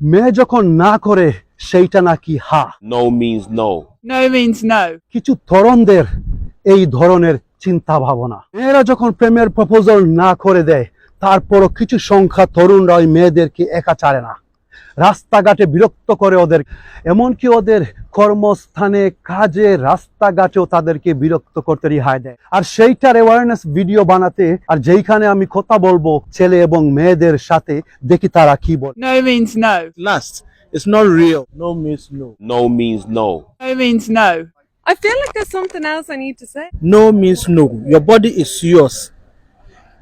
মেয়ে যখন না করে সেইটা নাকি হা? No means no no means no কিছু তরুণদের এই ধরনের চিন্তা ভাবনা মেয়েরা যখন প্রেমের প্রপোজাল না করে দেয় তারপরও কিছু সংখ্যা তরুণরা ওই মেয়েদেরকে একা চারে না। রাস্তাঘাটে বিরক্ত করে ওদের। এমনকি ওদের কর্মস্থানে কাজে রাস্তাঘাটেও তাদেরকে বিরক্ত করতে রেহাই দেয়। আর সেইটার অ্যাওয়ারনেস ভিডিও বানাতে আর যেইখানে আমি কথা বলব ছেলে এবং মেয়েদের সাথে দেখি তারা কি বল। No means no lust it's not real no means no no means no no means no I feel like there's something else I need to say. No means no. Your body is yours.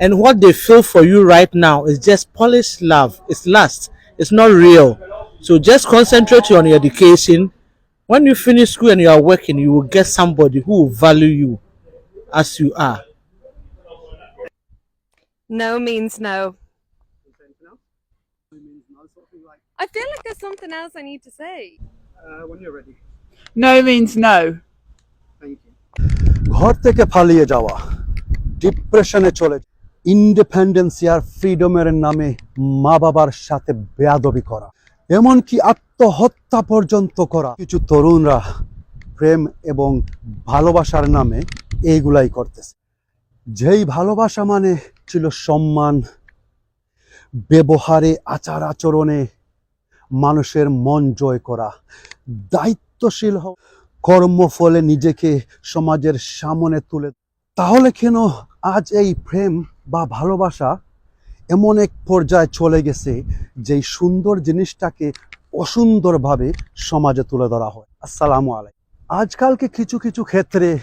And what they feel for you right now is just polished love is lust It's not real. So just concentrate on your education. When you finish school and you are working, you will get somebody who will value you as you are. No means no. I feel like there's something else I need to say. No means no. ঘর থেকে পালিয়ে যাওয়া ডিপ্রেশনে চলে ইন্ডিপেন্ডেন্সিয়ার ফ্রিডমের নামে মা বাবার সাথে বেয়াদবি করা, এমনকি আত্মহত্যা পর্যন্ত করা। কিছু তরুণরা প্রেম এবং ভালোবাসার নামে এইগুলাই করতেছে। যেই ভালোবাসা মানে ছিল সম্মান, ব্যবহারে, আচার আচরণে মানুষের মন জয় করা, দায়িত্বশীল হওয়া কর্মফলে নিজেকে সমাজের সামনে তুলে তাহলে কেন আজ এই প্রেম বা ভালোবাসা এমন এক পর্যায়ে চলে গেছে যেই সুন্দর জিনিসটাকে অসুন্দরভাবে সমাজে তুলে ধরা হয়। আসসালামু আলাইকুম। আজকালকে কিছু কিছু ক্ষেত্রে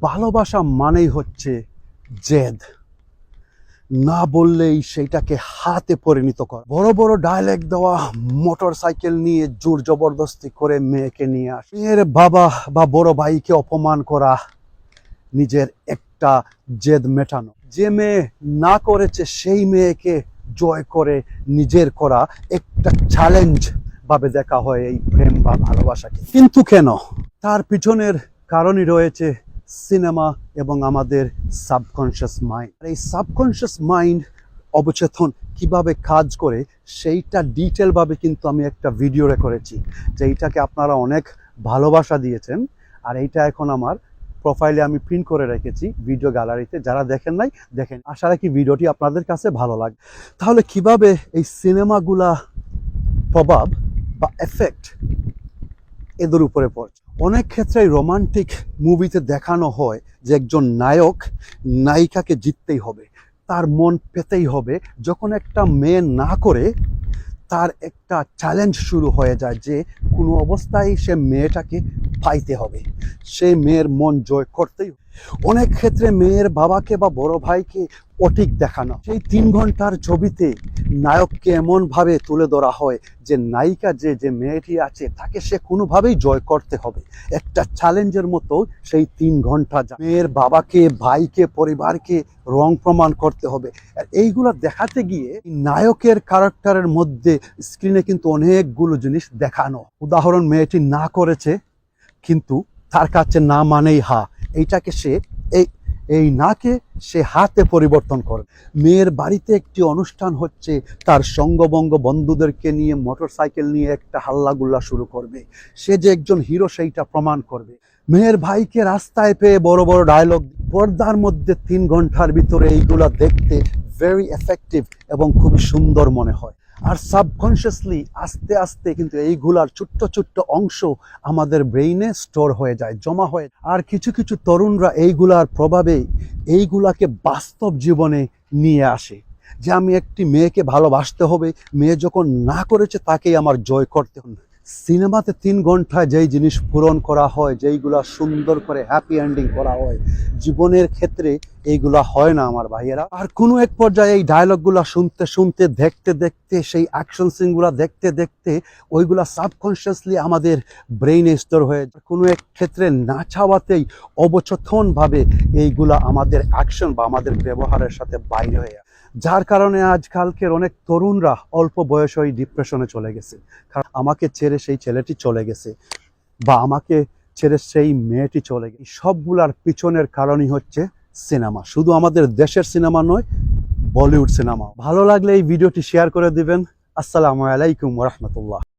ভালোবাসা মানেই হচ্ছে জেদ। না বললেই সেইটাকে হাতে পরিণত কর। বড় বড় ডায়লেক্ট দেওয়া মোটর সাইকেল নিয়ে জোর জবরদস্তি করে মেয়েকে নিয়ে আস। মেয়ের বাবা বা বড় ভাইকে অপমান করা, নিজের একটা জেদ মেটানো। যে মেয়ে না করেছে, সেই মেয়েকে জয় করে নিজের করা একটা চ্যালেঞ্জ ভাবে দেখা হয় এই প্রেম বা ভালোবাসাকে। কিন্তু কেন? তার পিছনের কারণই রয়েছে সিনেমা এবং আমাদের সাবকনশিয়াস মাইন্ড এই সাবকনশিয়াস মাইন্ড অবচেতন কীভাবে কাজ করে, সেইটা ডিটেল ভাবে কিন্তু আমি একটা ভিডিওরে করেছি যেইটাকে আপনারা অনেক ভালোবাসা দিয়েছেন, আর এইটা এখন আমার প্রোফাইলে আমি প্রিন্ট করে রেখেছি ভিডিও গ্যালারিতে যারা দেখেন নাই, দেখেন। আশা রাখি ভিডিওটি আপনাদের কাছে ভালো লাগে তাহলে কীভাবে এই সিনেমাগুলা প্রভাব বা এফেক্ট এদের উপরে পড়ছে? অনেক ক্ষেত্রে রোমান্টিক মুভিতে দেখানো হয় যে একজন নায়ক নায়িকাকে জিততেই হবে, তার মন পেতেই হবে। যখন একটা মেয়ে না করে, তার একটা চ্যালেঞ্জ শুরু হয়ে যায় যে কোনো অবস্থায় সে মেয়েটাকে পাইতে হবে। সেই মেয়ের মন জয় করতেই অনেক ক্ষেত্রে মেয়ের বাবাকে বা বড় ভাইকে অটিক দেখানো। সেই তিন ঘণ্টার ছবিতে নায়ককে এমনভাবে তুলে ধরা হয় যে, নায়িকা যে যে মেয়েটি আছে, তাকে সে কোনোভাবেই জয় করতে হবে। একটা চ্যালেঞ্জের মতো সেই তিন ঘণ্টা। মেয়ের বাবাকে, ভাইকে, পরিবারকে রং প্রমাণ করতে হবে। আর এইগুলো দেখাতে গিয়ে নায়কের ক্যারেক্টারের মধ্যে স্ক্রিনে কিন্তু অনেকগুলো জিনিস দেখানো। উদাহরণ, মেয়েটি না করেছে কিন্তু তার কাছে না মানেই হা। এইটাকে সে এই এই নাকে সে হাতে পরিবর্তন করে। মেয়ের বাড়িতে একটি অনুষ্ঠান হচ্ছে, তার সঙ্গবঙ্গ বন্ধুদেরকে নিয়ে মোটর সাইকেল নিয়ে একটা হাল্লাগুল্লা শুরু করবে। সে যে একজন হিরো, সেইটা প্রমাণ করবে। মেয়ের ভাইকে রাস্তায় পেয়ে বড় বড় ডায়লগ পর্দার মধ্যে তিন ঘণ্টার ভিতরে এইগুলা দেখতে ভেরি এফেক্টিভ এবং খুবই সুন্দর মনে হয়। আর সাবকনশিয়াসলি আস্তে আস্তে কিন্তু এইগুলার ছোট্ট ছোট্ট অংশ আমাদের ব্রেইনে স্টোর হয়ে যায়, জমা হয়ে আর কিছু কিছু তরুণরা এইগুলার প্রভাবে এইগুলাকে বাস্তব জীবনে নিয়ে আসে যে আমি একটি মেয়েকে ভালোবাসতে হবে, মেয়ে যখন না করেছে তাকেই আমার জয় করতে হবে। সিনেমাতে তিন ঘন্টায় যেই জিনিস পূরণ করা হয়, যেইগুলা সুন্দর করে হ্যাপি এন্ডিং করা হয়, জীবনের ক্ষেত্রে এইগুলা হয় না আমার ভাইয়েরা। আর কোনো এক পর্যায়ে এই ডায়লগগুলা শুনতে শুনতে, দেখতে দেখতে, সেই অ্যাকশন সিনগুলা দেখতে দেখতে ওইগুলা সাবকনশিয়াসলি আমাদের ব্রেইনে স্টোর হয়ে কোনো এক ক্ষেত্রে না চাওয়াতেই অবচেতনভাবে এইগুলা আমাদের অ্যাকশন বা আমাদের ব্যবহারের সাথে বাইরে হয়ে যায়। যার কারণে আজকালকের অনেক তরুণরা অল্প বয়স ওই ডিপ্রেশনে চলে গেছে। আমাকে ছেড়ে সেই ছেলেটি চলে গেছে বা আমাকে ছেড়ে সেই মেয়েটি চলে গেছে। সবগুলার পিছনের কারণই হচ্ছে সিনেমা। শুধু আমাদের দেশের সিনেমা নয়, বলিউড সিনেমা ভালো লাগলে এই ভিডিওটি শেয়ার করে দিবেন। আসসালামু আলাইকুম রহমতুল্লাহ।